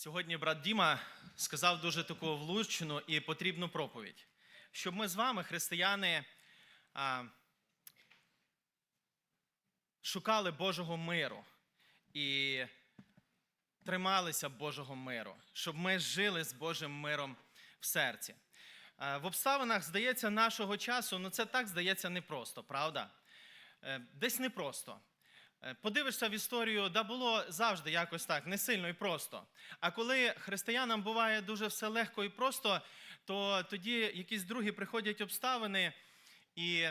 Сьогодні брат Діма сказав дуже таку влучну і потрібну проповідь, щоб ми з вами, християни, шукали Божого миру і трималися Божого миру, щоб ми жили з Божим миром в серці. В обставинах, здається, нашого часу, ну це так здається непросто, правда? Е, Десь непросто. Е, Подивишся в історію, да було завжди якось так, не сильно і просто. А коли християнам буває дуже все легко і просто, то тоді якісь другі приходять обставини, і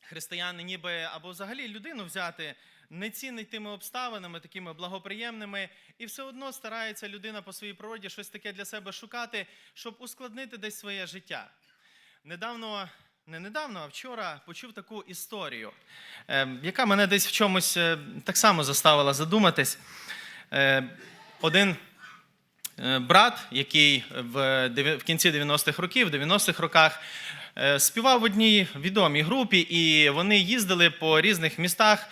християни ніби або взагалі людину взяти не цінить тими обставинами, такими благоприємними, і все одно старається людина по своїй природі щось таке для себе шукати, щоб ускладнити десь своє життя. Недавно, не недавно, а вчора почув таку історію, е, яка мене десь в чомусь е, так само заставила задуматись. Е, один е, брат, який в кінці 90-х років, в 90-х роках, співав в одній відомій групі, і вони їздили по різних містах,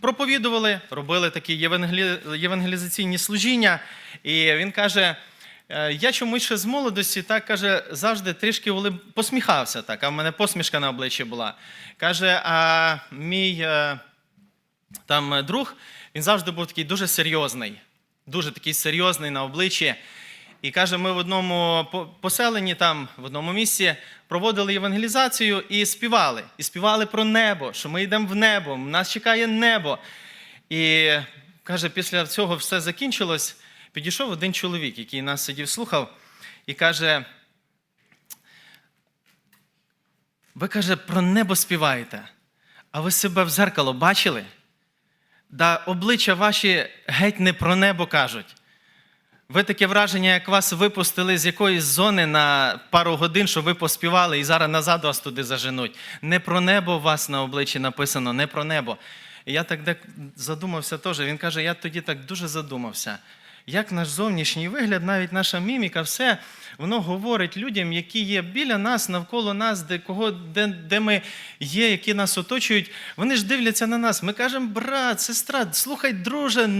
проповідували, робили такі євангелі- євангелізаційні служіння. І він каже. «Е, Я чомусь ще з молодості так каже, завжди трішки улиб... посміхався, так, а в мене посмішка на обличчі була. Каже, а мій е, там е, друг, він завжди був такий дуже серйозний, дуже такий серйозний на обличчі. І каже, ми в одному поселенні, там, в одному місці, проводили євангелізацію і співали. І співали про небо, що ми йдемо в небо, нас чекає небо. І каже, після цього все закінчилось. Підійшов один чоловік, який нас сидів, слухав, і каже: ви каже, про небо співаєте, а ви себе в зеркало бачили? Да обличчя ваші геть не про небо кажуть. Ви таке враження, як вас випустили з якоїсь зони на пару годин, що ви поспівали, і зараз назад вас туди заженуть. Не про небо у вас на обличчі написано, не про небо. І я так задумався теж. Він каже, я тоді так дуже задумався. Як наш зовнішній вигляд, навіть наша міміка, все воно говорить людям, які є біля нас, навколо нас, де, кого, де, де ми є, які нас оточують. Вони ж дивляться на нас. Ми кажемо, брат, сестра, слухай, друже,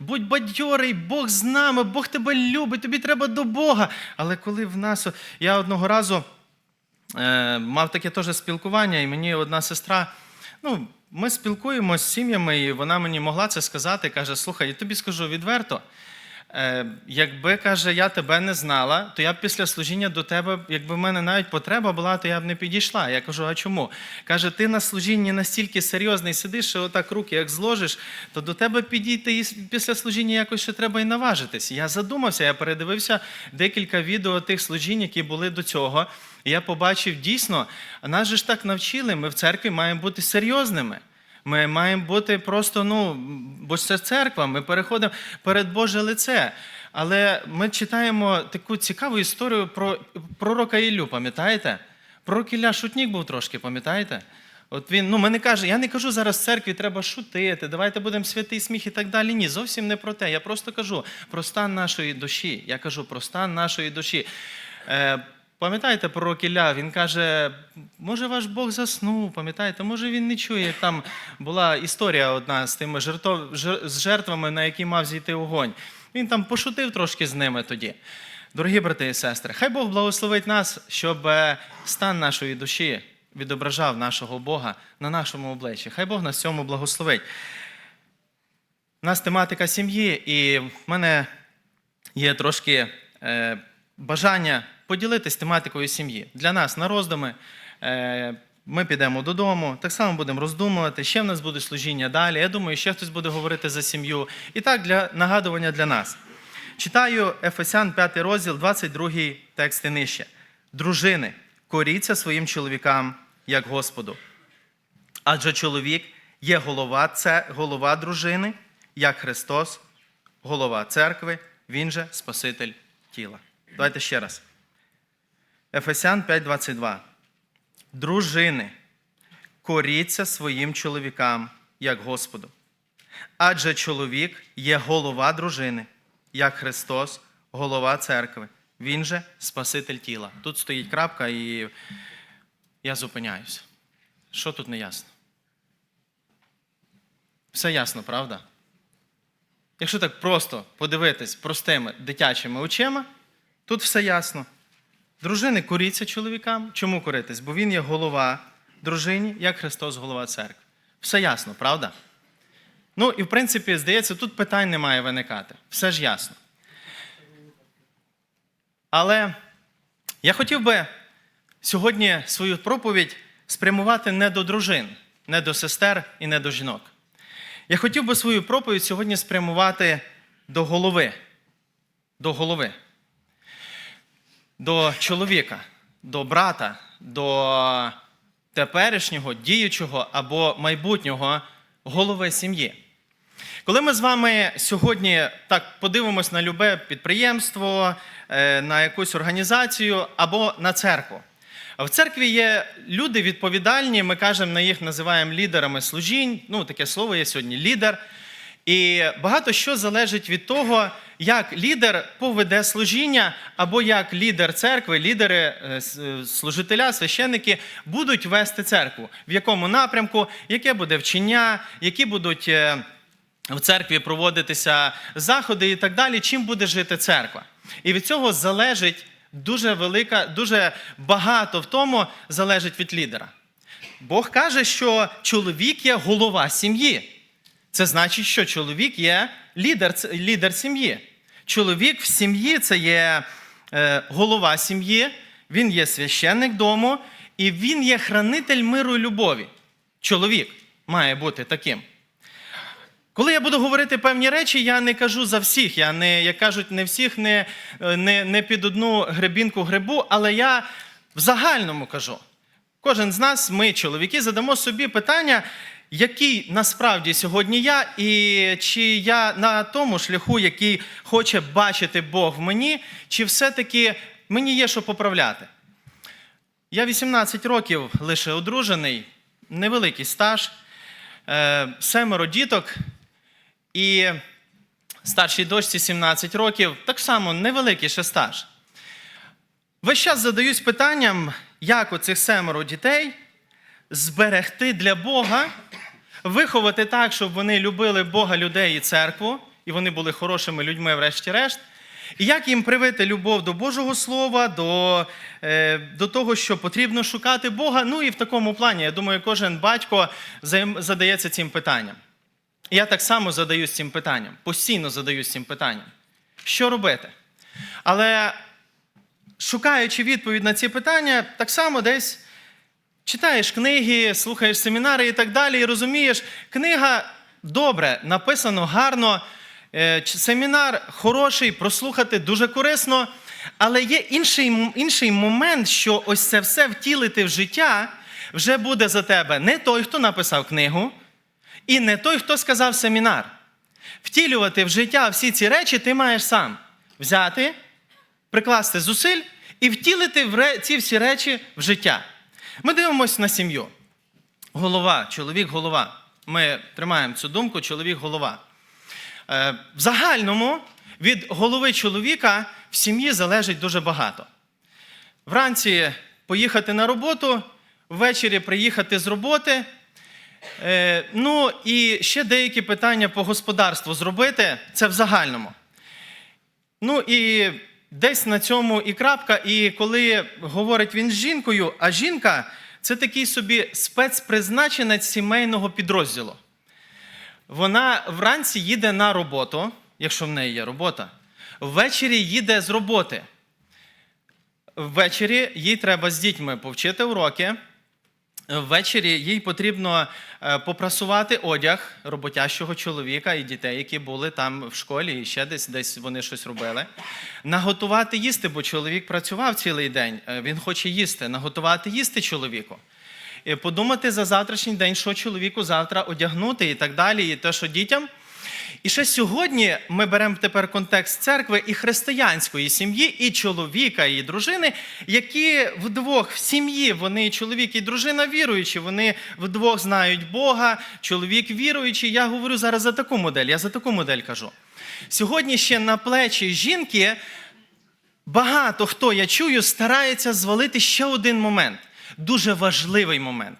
будь бадьорий, Бог з нами, Бог тебе любить, тобі треба до Бога. Але коли в нас, я одного разу е, мав таке теж спілкування, і мені одна сестра, ну, ми спілкуємося з сім'ями, і вона мені могла це сказати. Каже: слухай, я тобі скажу відверто. Е, якби каже, я тебе не знала, то я б після служіння до тебе, якби в мене навіть потреба була, то я б не підійшла. Я кажу, а чому? Каже, ти на служінні настільки серйозний сидиш, що отак руки як зложиш, то до тебе підійти і після служіння якось ще треба і наважитись. Я задумався, я передивився декілька відео тих служінь, які були до цього. І я побачив дійсно, нас же ж так навчили, ми в церкві маємо бути серйозними. Ми маємо бути просто, ну, бо це церква, ми переходимо перед Боже лице. Але ми читаємо таку цікаву історію про пророка Іллю, пам'ятаєте? Пророк Ілля шутнік був трошки, пам'ятаєте? От він, ну, ми каже, я не кажу зараз церкві треба шутити, давайте будемо святий сміх і так далі. Ні, зовсім не про те. Я просто кажу про стан нашої душі. Я кажу про стан нашої душі. Е, Пам'ятаєте пророк Ілля, він каже, може ваш Бог заснув, пам'ятаєте, може він не чує. Там була історія одна з тими жертв, з жертвами, на які мав зійти огонь. Він там пошутив трошки з ними тоді. Дорогі брати і сестри, хай Бог благословить нас, щоб е, стан нашої душі відображав нашого Бога на нашому обличчі. Хай Бог нас цьому благословить. У нас тематика сім'ї, і в мене є трошки е, бажання поділитись тематикою сім'ї. Для нас на роздуми. Е, ми підемо додому, так само будемо роздумувати. Ще в нас буде служіння далі. Я думаю, ще хтось буде говорити за сім'ю. І так, для нагадування для нас. Читаю Ефесян 5 розділ, 22 текст і нижче. Дружини, коріться своїм чоловікам, як Господу. Адже чоловік є голова, це голова дружини, як Христос, голова церкви, він же Спаситель тіла. Давайте ще раз. Ефесян 5:22. Дружини, коріться своїм чоловікам, як Господу. Адже чоловік є голова дружини, як Христос, голова церкви. Він же Спаситель тіла. Тут стоїть крапка, і я зупиняюся. Що тут не ясно? Все ясно, правда? якщо так просто подивитись простими дитячими очима, тут все ясно. Дружини коріться чоловікам. Чому коритись? Бо він є голова дружині, як Христос голова церкви. Все ясно, правда? Ну і в принципі, здається, тут питань не має виникати. Все ж ясно. Але я хотів би сьогодні свою проповідь спрямувати не до дружин, не до сестер і не до жінок. Я хотів би свою проповідь сьогодні спрямувати до голови. До голови. До чоловіка, до брата, до теперішнього, діючого або майбутнього голови сім'ї. Коли ми з вами сьогодні так подивимось на любе підприємство, е, на якусь організацію або на церкву. В церкві є люди відповідальні, ми кажемо, на їх називаємо лідерами служінь. Ну, таке слово є сьогодні лідер. І багато що залежить від того, як лідер поведе служіння, або як лідер церкви, лідери, е, е, служителя, священники будуть вести церкву, в якому напрямку, яке буде вчення, які будуть. е, в церкві проводитися заходи і так далі, чим буде жити церква. І від цього залежить дуже велика, дуже багато в тому залежить від лідера. Бог каже, що чоловік є голова сім'ї. Це значить, що чоловік є лідер, лідер сім'ї. Чоловік в сім'ї це є е, голова сім'ї, він є священник дому, і він є хранитель миру і любові. Чоловік має бути таким. Коли я буду говорити певні речі, я не кажу за всіх. Я не, як кажуть, не всіх не, не, не під одну гребінку грибу, але я в загальному кажу. Кожен з нас, ми, чоловіки, задамо собі питання, який насправді сьогодні я, і чи я на тому шляху, який хоче бачити Бог в мені, чи все-таки мені є що поправляти. Я 18 років лише одружений, невеликий стаж, е, семеро діток. І старшій дочці 17 років, так само невеликий ще стаж. Весь час задаюсь питанням, як оцих семеро дітей зберегти для Бога, виховати так, щоб вони любили Бога, людей і церкву, і вони були хорошими людьми, врешті-решт. І як їм привити любов до Божого Слова, до, е, до того, що потрібно шукати Бога. Ну і в такому плані, я думаю, кожен батько задається цим питанням. Я так само задаюсь цим питанням, постійно задаюсь цим питанням. Що робити? Але шукаючи відповідь на ці питання, так само десь читаєш книги, слухаєш семінари і так далі, і розумієш, книга добре, написано гарно, е, семінар хороший, прослухати дуже корисно. Але є інший, інший момент, що ось це все втілити в життя вже буде за тебе не той, хто написав книгу, і не той, хто сказав семінар. Втілювати в життя всі ці речі ти маєш сам взяти, прикласти зусиль і втілити ці всі речі в життя. Ми дивимося на сім'ю. Голова, чоловік голова. Ми тримаємо цю думку, чоловік голова. Е, В загальному від голови чоловіка в сім'ї залежить дуже багато. Вранці поїхати на роботу, ввечері приїхати з роботи. Е, ну і ще деякі питання по господарству зробити це в загальному. Ну і десь на цьому і крапка. І коли говорить він з жінкою, а жінка це такий собі спецпризначенець сімейного підрозділу. Вона вранці їде на роботу, якщо в неї є робота, ввечері їде з роботи. Ввечері їй треба з дітьми повчити уроки. Ввечері їй потрібно е, попрасувати одяг роботящого чоловіка і дітей, які були там в школі, і ще десь десь вони щось робили. Наготувати їсти, бо чоловік працював цілий день. е, Він хоче їсти, наготувати їсти чоловіку. І подумати за завтрашній день, що чоловіку завтра одягнути і так далі, і те, що дітям. І ще сьогодні ми беремо тепер контекст церкви і християнської сім'ї, і чоловіка, і дружини, які вдвох в сім'ї, вони чоловік і дружина віруючі, вони вдвох знають Бога, чоловік віруючий. Я говорю зараз за таку модель, я за таку модель кажу. Сьогодні ще на плечі жінки багато хто, я чую, старається звалити ще один момент, дуже важливий момент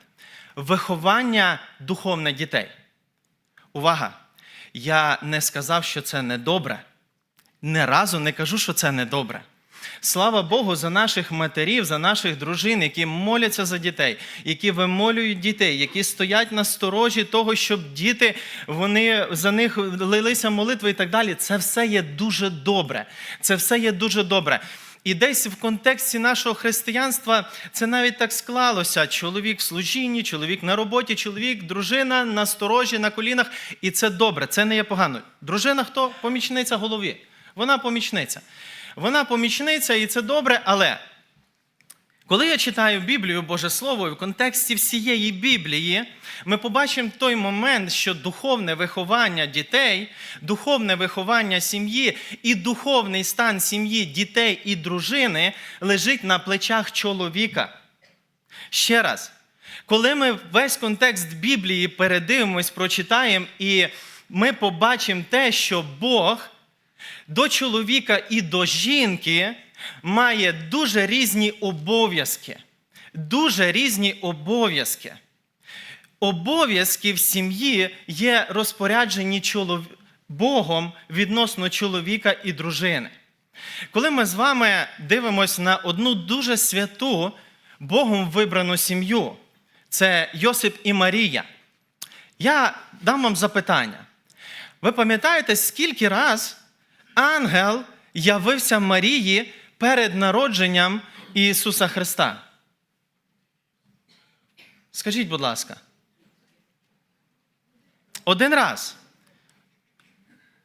виховання духовних дітей. Увага! Я не сказав, що це не добре. Не разу не кажу, що це не добре. Слава Богу, за наших матерів, за наших дружин, які моляться за дітей, які вимолюють дітей, які стоять на сторожі того, щоб діти вони за них лилися молитви і так далі. Це все є дуже добре. Це все є дуже добре. І десь в контексті нашого християнства це навіть так склалося: чоловік в служінні, чоловік на роботі, чоловік, дружина на сторожі, на колінах. І це добре, це не є погано. Дружина хто? Помічниця голові. Вона помічниця. Вона помічниця, і це добре, але коли я читаю Біблію, Боже Слово, в контексті всієї Біблії, ми побачимо той момент, що духовне виховання дітей, духовне виховання сім'ї і духовний стан сім'ї дітей і дружини лежить на плечах чоловіка. Ще раз, коли ми весь контекст Біблії передивимось, прочитаємо, і ми побачимо те, що Бог до чоловіка і до жінки має дуже різні обов'язки. Дуже різні обов'язки. Обов'язки в сім'ї є розпоряджені чолов... Богом відносно чоловіка і дружини. Коли ми з вами дивимося на одну дуже святу Богом вибрану сім'ю, це Йосип і Марія. Я дам вам запитання. Ви пам'ятаєте, скільки раз ангел явився Марії перед народженням Ісуса Христа? Скажіть, будь ласка. Один раз.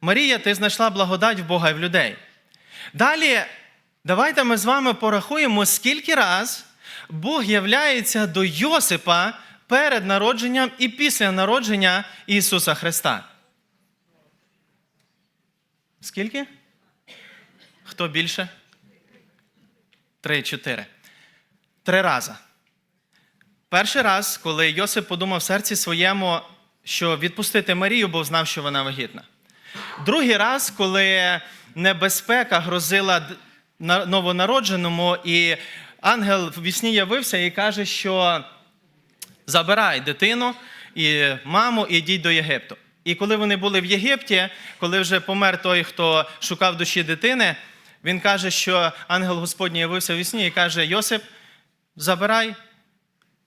Марія, ти знайшла благодать в Бога і в людей. Далі, давайте ми з вами порахуємо, скільки раз Бог являється до Йосипа перед народженням і після народження Ісуса Христа. Скільки? Хто більше? Три, чотири. Три рази. Перший раз, коли Йосип подумав в серці своєму, що відпустити Марію, бо знав, що вона вагітна. Другий раз, коли небезпека грозила новонародженому, і ангел в вісні явився і каже, що забирай дитину і маму, і йдіть до Єгипту. І коли вони були в Єгипті, коли вже помер той, хто шукав душі дитини, він каже, що ангел Господній явився в вісні і каже: Йосип, забирай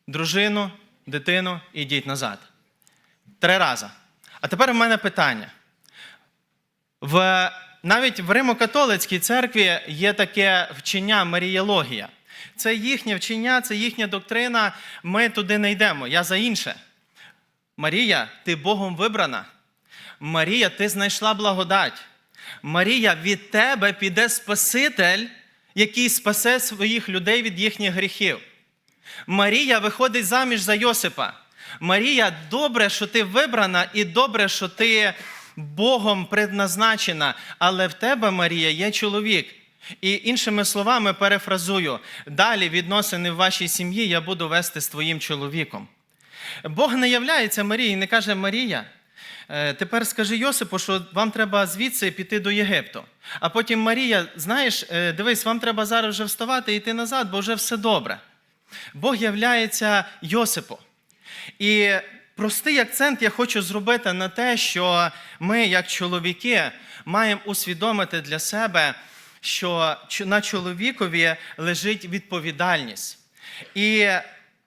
дружину, дитину і йдіть назад. Три рази. А тепер в мене питання. В, навіть в Римо-католицькій церкві є таке вчення Марієлогія. Це їхнє вчення, це їхня доктрина. Ми туди не йдемо. Я за інше. Марія, ти Богом вибрана. Марія, ти знайшла благодать. Марія, від тебе піде Спаситель, який спасе своїх людей від їхніх гріхів. Марія виходить заміж за Йосипа. Марія, добре, що ти вибрана, і добре, що ти Богом предназначена, але в тебе, Марія, є чоловік. І іншими словами, перефразую, далі відносини в вашій сім'ї я буду вести з твоїм чоловіком. Бог не являється Марії, не каже Марія. Е, Тепер скажи Йосипу, що вам треба звідси піти до Єгипту. А потім Марія, знаєш, е, дивись, вам треба зараз вже вставати і йти назад, бо вже все добре. Бог являється Йосипу. І простий акцент я хочу зробити на те, що ми, як чоловіки, маємо усвідомити для себе, що на чоловікові лежить відповідальність. І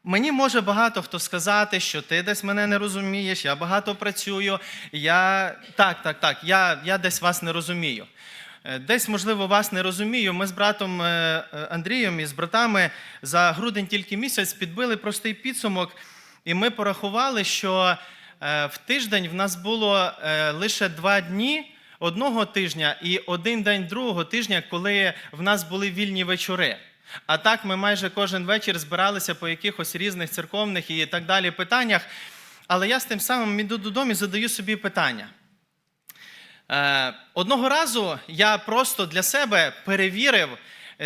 мені може багато хто сказати, що ти десь мене не розумієш, я багато працюю, я так, так, так, я, я десь вас не розумію. Е, Десь, можливо, вас не розумію. Ми з братом е, е, Андрієм і з братами за грудень тільки місяць підбили простий підсумок, і ми порахували, що в тиждень в нас було лише два дні одного тижня і один день другого тижня, коли в нас були вільні вечори. А так ми майже кожен вечір збиралися по якихось різних церковних і так далі питаннях. Але я з тим самим іду додому і задаю собі питання. Е, Одного разу я просто для себе перевірив,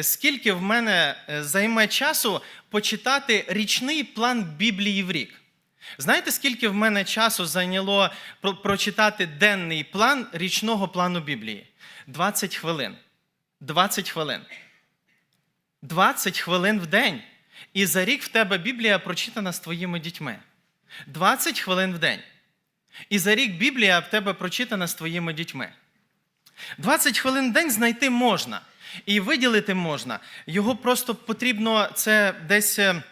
скільки в мене е, займе часу почитати річний план Біблії в рік. Знаєте, скільки в мене часу зайняло прочитати денний план річного плану Біблії? 20 хвилин. 20 хвилин. 20 хвилин в день. І за рік в тебе Біблія прочитана з твоїми дітьми. 20 хвилин в день. І за рік Біблія в тебе прочитана з твоїми дітьми. 20 хвилин в день знайти можна. І виділити можна. Його просто потрібно це десь е,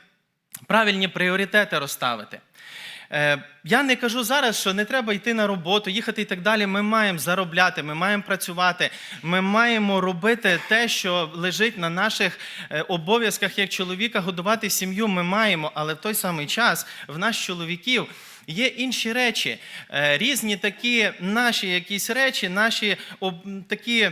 правильні пріоритети розставити. Е, Я не кажу зараз, що не треба йти на роботу, їхати і так далі. Ми маємо заробляти, ми маємо працювати, ми маємо робити те, що лежить на наших е, обов'язках як чоловіка, годувати сім'ю. Ми маємо, але в той самий час в нас чоловіків. Є інші речі, е, різні такі наші якісь речі, наші об- такі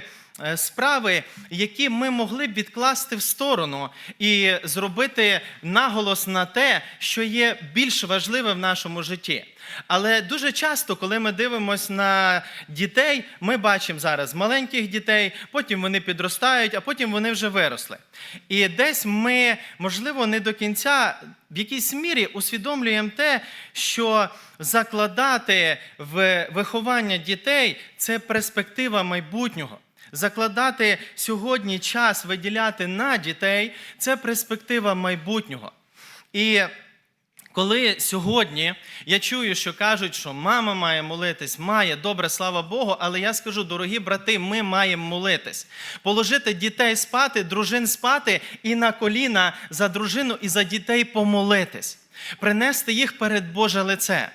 справи, які ми могли б відкласти в сторону і зробити наголос на те, що є більш важливе в нашому житті. Але дуже часто, коли ми дивимося на дітей, ми бачимо зараз маленьких дітей, потім вони підростають, а потім вони вже виросли. І десь ми, можливо, не до кінця в якійсь мірі усвідомлюємо те, що закладати в виховання дітей це перспектива майбутнього. Закладати сьогодні час виділяти на дітей це перспектива майбутнього. І коли сьогодні я чую, що кажуть, що мама має молитись, має, добре, слава Богу, але я скажу, дорогі брати, ми маємо молитись. Положити дітей спати, дружин спати і на коліна за дружину і за дітей помолитись, принести їх перед Боже лице.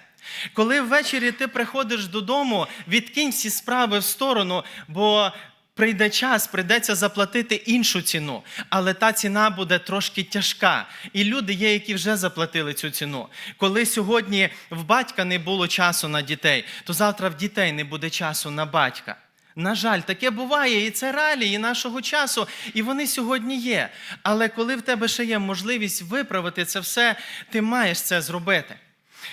Коли ввечері ти приходиш додому, відкинь всі справи в сторону, бо Прийде час, прийдеться заплатити іншу ціну, але та ціна буде трошки тяжка. І люди є, які вже заплатили цю ціну. Коли сьогодні в батька не було часу на дітей, то завтра в дітей не буде часу на батька. На жаль, таке буває, і це реалії нашого часу, і вони сьогодні є. Але коли в тебе ще є можливість виправити це все, ти маєш це зробити.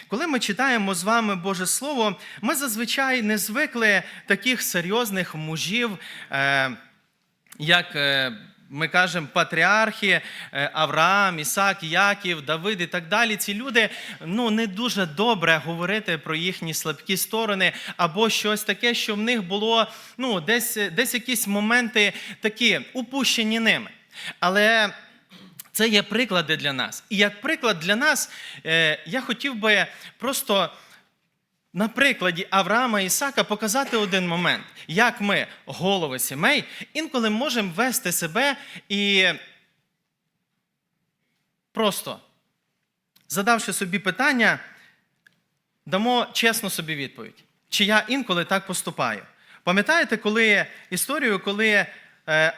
Коли ми читаємо з вами Боже Слово, ми зазвичай не звикли таких серйозних мужів, е, як е, ми кажемо, патріархи е, Авраам, Ісак, Яків, Давид і так далі. Ці люди ну, не дуже добре говорити про їхні слабкі сторони або щось таке, що в них було ну, десь, десь якісь моменти такі упущені ними. Але це є приклади для нас. І як приклад для нас, е, я хотів би просто на прикладі Авраама і Ісака показати один момент, як ми, голови сімей, інколи можемо вести себе і просто, задавши собі питання, дамо чесно собі відповідь, чи я інколи так поступаю. Пам'ятаєте, коли історію, коли е,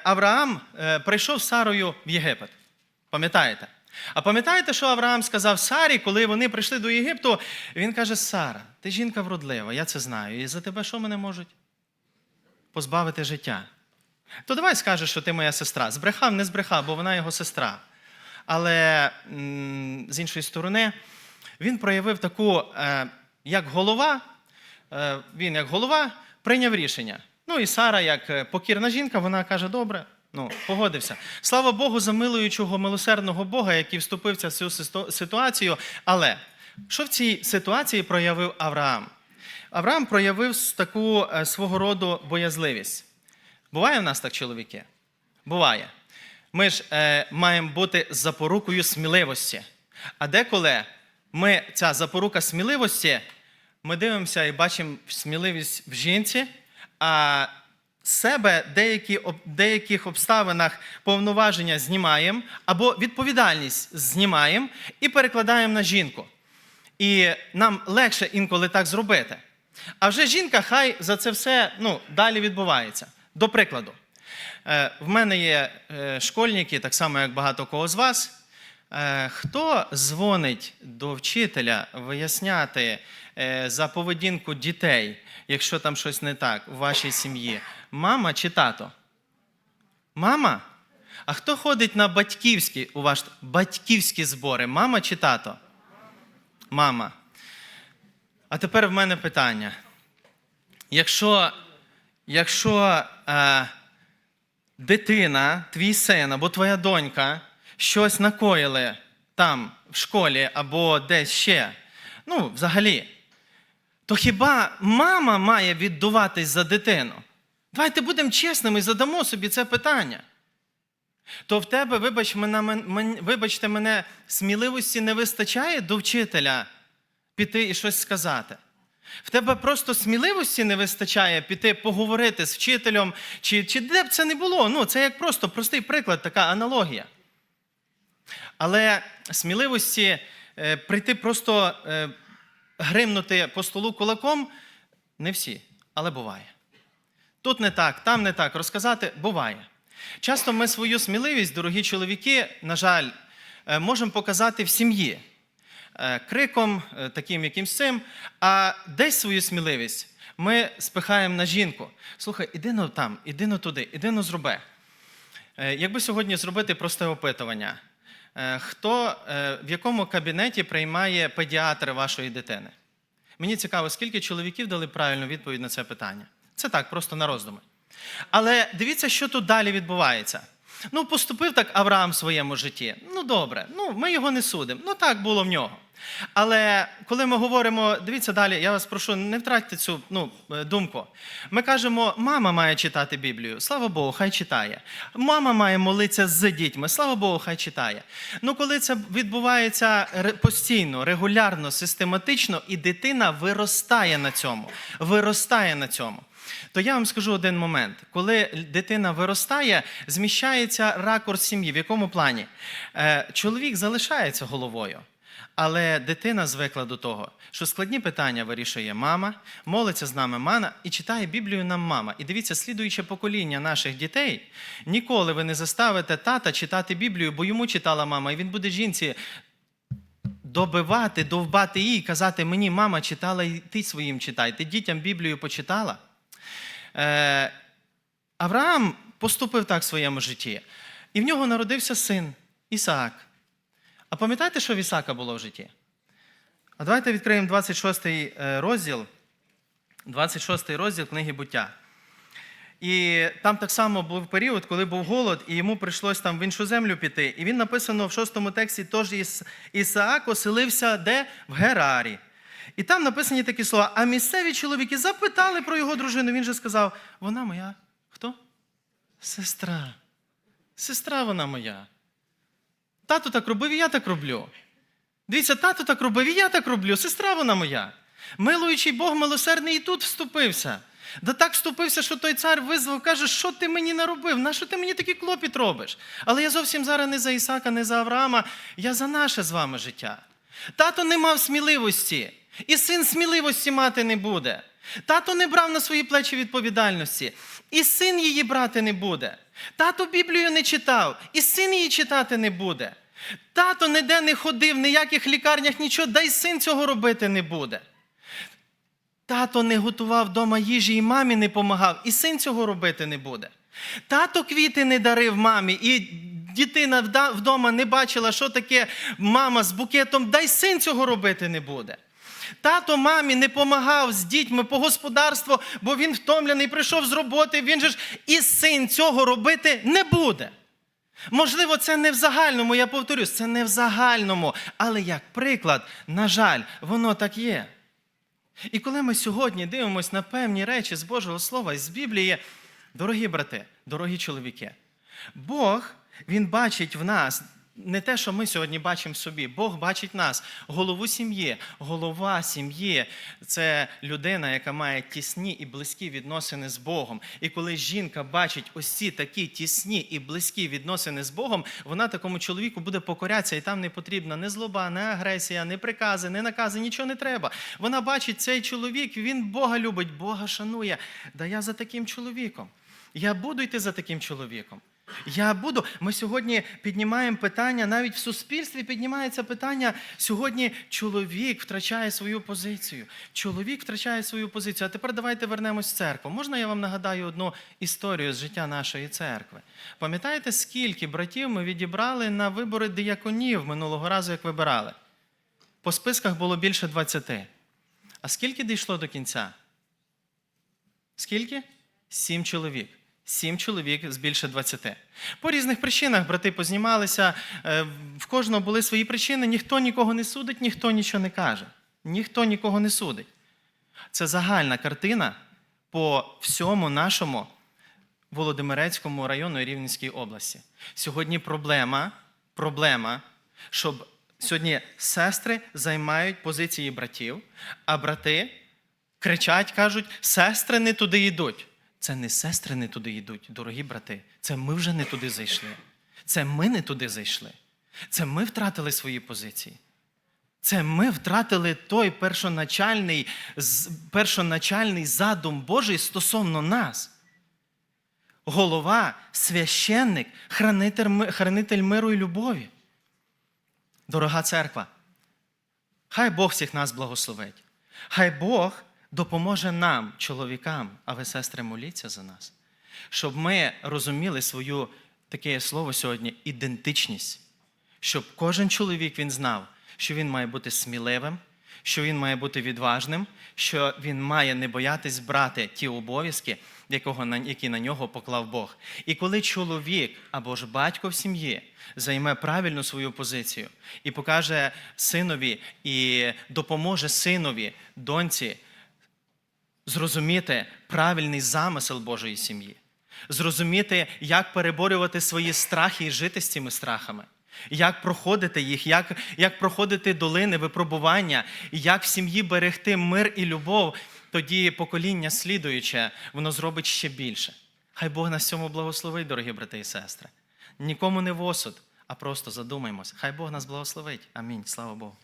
Авраам е, прийшов з Сарою в Єгипет? Пам'ятаєте? А пам'ятаєте, що Авраам сказав Сарі, коли вони прийшли до Єгипту? Він каже: Сара, ти жінка вродлива, я це знаю. І за тебе що мене можуть? Позбавити життя. То давай скажеш, що ти моя сестра. Збрехав, не збрехав, бо вона його сестра. Але з іншої сторони, він проявив таку, е, як голова, е, він як голова прийняв рішення. Ну і Сара, як е, покірна жінка, вона каже: добре, ну, погодився. Слава Богу, за милуючого милосердного Бога, який вступився в цю ситуацію. Але що в цій ситуації проявив Авраам? Авраам проявив таку е, свого роду боязливість. Буває в нас так, чоловіки? Буває. Ми ж е, маємо бути запорукою сміливості. А деколи ми, ця запорука сміливості, ми дивимося і бачимо сміливість в жінці, а себе деякі, деяких обставинах повноваження знімаємо або відповідальність знімаємо і перекладаємо на жінку. І нам легше інколи так зробити. А вже жінка хай за це все ну, далі відбувається. До прикладу, е, в мене є е, школьники, так само як багато кого з вас. Е, Хто дзвонить до вчителя виясняти за поведінку дітей, якщо там щось не так у вашій сім'ї? Мама чи тато? Мама? А хто ходить на батьківські у ваш батьківські збори? Мама чи тато? Мама. А тепер в мене питання. Якщо, якщо е, дитина, твій син або твоя донька щось накоїли там в школі або десь ще, ну, взагалі, то хіба мама має віддуватись за дитину? Давайте будемо чесними і задамо собі це питання. То в тебе, вибач, мене, вибачте мене, сміливості не вистачає до вчителя піти і щось сказати. В тебе просто сміливості не вистачає піти поговорити з вчителем, чи, чи де б це не було. Ну, це як просто простий приклад, така аналогія. Але сміливості е, прийти просто е, гримнути по столу кулаком не всі, але буває. Тут не так, там не так. Розказати буває. Часто ми свою сміливість, дорогі чоловіки, на жаль, е, можемо показати в сім'ї е, криком, е, таким якимсь цим, а десь свою сміливість ми спихаємо на жінку. Слухай, іди ну там, іди ну туди, іди ну зроби. Якби сьогодні зробити просте опитування, хто в якому кабінеті приймає педіатр вашої дитини? Мені цікаво, скільки чоловіків дали правильну відповідь на це питання. Це так, просто на роздуми. Але дивіться, що тут далі відбувається. Ну, поступив так Авраам в своєму житті. Ну, добре, ну ми його не судимо. Ну так було в нього. Але коли ми говоримо, дивіться далі, я вас прошу, не втратьте цю ну, е, думку. Ми кажемо, мама має читати Біблію. Слава Богу, хай читає. Мама має молитися з дітьми. Слава Богу, хай читає. Ну, коли це відбувається постійно, регулярно, систематично, і дитина виростає на цьому, виростає на цьому. То я вам скажу один момент. Коли дитина виростає, зміщається ракурс сім'ї. В якому плані? Е, чоловік залишається головою. Але дитина звикла до того, що складні питання вирішує мама, молиться з нами мама і читає Біблію нам мама. І дивіться, слідуюче покоління наших дітей, ніколи ви не заставите тата читати Біблію, бо йому читала мама, і він буде жінці добивати, довбати її, казати мені, мама читала, і ти своїм читай. Ти дітям Біблію почитала. Е, Авраам поступив так в своєму житті, і в нього народився син Ісаак. А пам'ятаєте, що в Ісака було в житті? А давайте відкриємо 26 розділ, 26 розділ книги буття. І там так само був період, коли був голод, і йому прийшлось там в іншу землю піти. І він написано в шостому тексті, тож Ісаак оселився де? В Герарі. І там написані такі слова. А місцеві чоловіки запитали про його дружину. Він же сказав: вона моя. Хто? Сестра. Сестра вона моя. Тато так робив, і я так роблю. Дивіться, тато так робив, і я так роблю. Сестра вона моя. Милуючий Бог милосердний і тут вступився. Да так вступився, що той цар визвав, каже, що ти мені наробив? Нащо ти мені такий клопіт робиш? Але я зовсім зараз не за Ісака, не за Авраама, я за наше з вами життя. Тато не мав сміливості, і син сміливості мати не буде. Тато не брав на свої плечі відповідальності, і син її брати не буде. Тато Біблію не читав, і син її читати не буде. Тато ніде не ходив, ніяких лікарнях нічого, да й син цього робити не буде. Тато не готував вдома їжі і мамі не помагав, і син цього робити не буде. Тато квіти не дарив мамі, і дитина вдома не бачила, що таке мама з букетом, да й син цього робити не буде. Тато мамі не помагав з дітьми по господарству, бо він втомлений, прийшов з роботи, він же ж і син цього робити не буде. Можливо, це не в загальному, я повторюсь, це не в загальному, але як приклад, на жаль, воно так є. І коли ми сьогодні дивимося на певні речі з Божого Слова і з Біблії, дорогі брати, дорогі чоловіки, Бог, Він бачить в нас не те, що ми сьогодні бачимо собі. Бог бачить нас, голову сім'ї. Голова сім'ї це людина, яка має тісні і близькі відносини з Богом. І коли жінка бачить ось ці такі тісні і близькі відносини з Богом, вона такому чоловіку буде покорятися, і там не потрібна ні злоба, ні агресія, ні прикази, ні накази, нічого не треба. Вона бачить цей чоловік, він Бога любить, Бога шанує. Да я за таким чоловіком. Я буду йти за таким чоловіком. Я буду. Ми сьогодні піднімаємо питання, навіть в суспільстві піднімається питання. Сьогодні чоловік втрачає свою позицію. Чоловік втрачає свою позицію. А тепер давайте вернемось в церкву. Можна я вам нагадаю одну історію з життя нашої церкви? Пам'ятаєте, скільки братів ми відібрали на вибори дияконів минулого разу, як вибирали? По списках було більше 20. А скільки дійшло до кінця? Скільки? Сім чоловік. Сім чоловік з більше 20. По різних причинах брати познімалися, е, в кожного були свої причини, ніхто нікого не судить, ніхто нічого не каже. Ніхто нікого не судить. Це загальна картина по всьому нашому Володимирецькому району Рівненській області. Сьогодні проблема, проблема, щоб сьогодні сестри займають позиції братів, а брати Кричать, кажуть, сестри не туди йдуть. Це не сестри не туди йдуть, дорогі брати. Це ми вже не туди зайшли. Це ми не туди зайшли. Це ми втратили свої позиції. Це ми втратили той першоначальний, першоначальний задум Божий стосовно нас. Голова, священник, хранитель, хранитель миру і любові. Дорога церква, хай Бог всіх нас благословить. Хай Бог допоможе нам, чоловікам, а ви, сестри, моліться за нас, щоб ми розуміли свою таке слово сьогодні ідентичність, щоб кожен чоловік він знав, що він має бути сміливим, що він має бути відважним, що він має не боятись брати ті обов'язки, які на нього поклав Бог. І коли чоловік або ж батько в сім'ї займе правильну свою позицію і покаже синові і допоможе синові, доньці зрозуміти правильний замисел Божої сім'ї, зрозуміти, як переборювати свої страхи і жити з цими страхами, як проходити їх, як, як проходити долини, випробування, як в сім'ї берегти мир і любов, тоді покоління слідуюче, воно зробить ще більше. Хай Бог нас цьому благословить, дорогі брати і сестри. Нікому не в осуд, а просто задумаймось. Хай Бог нас благословить. Амінь. Слава Богу.